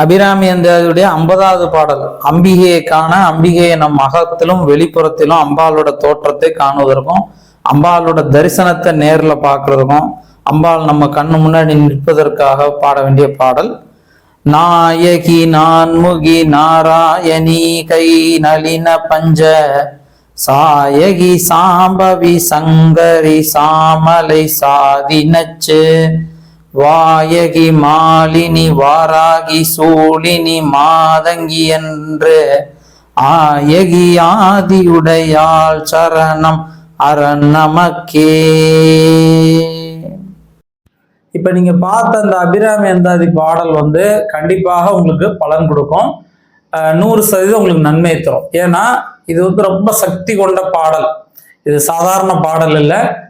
அபிராமி அந்தாதியுடைய ஐம்பதாவது பாடல் அம்பிகையை காண அம்பிகையை நம் அகத்திலும் வெளிப்புறத்திலும் அம்பாளோட தோற்றத்தை காணுவதற்கும் அம்பாளோட தரிசனத்தை நேரில் பார்க்கறதுக்கும் அம்பாள் நம்ம கண்ணு முன்னாடி நிற்பதற்காக பாட வேண்டிய பாடல். நாயகி நான்முகி நாராயணி கை நளின பஞ்ச சாயகி சாம்பவி சங்கரி சாமலை சாதி நச்சு. வாயகி மாலினி வாராகி சூழினி மாதங்கி என்று ஆயகி ஆதியுடையாள் சரணம் அரண் நமக்கே இப்ப நீங்க பார்த்த அந்த அபிராமி அந்தாதி பாடல் வந்து கண்டிப்பாக உங்களுக்கு பலன் கொடுக்கும். அஹ் நூறு சதவீதம் உங்களுக்கு நன்மை தரும். ஏன்னா இது வந்து ரொம்ப சக்தி கொண்ட பாடல். இது சாதாரண பாடல் இல்லை.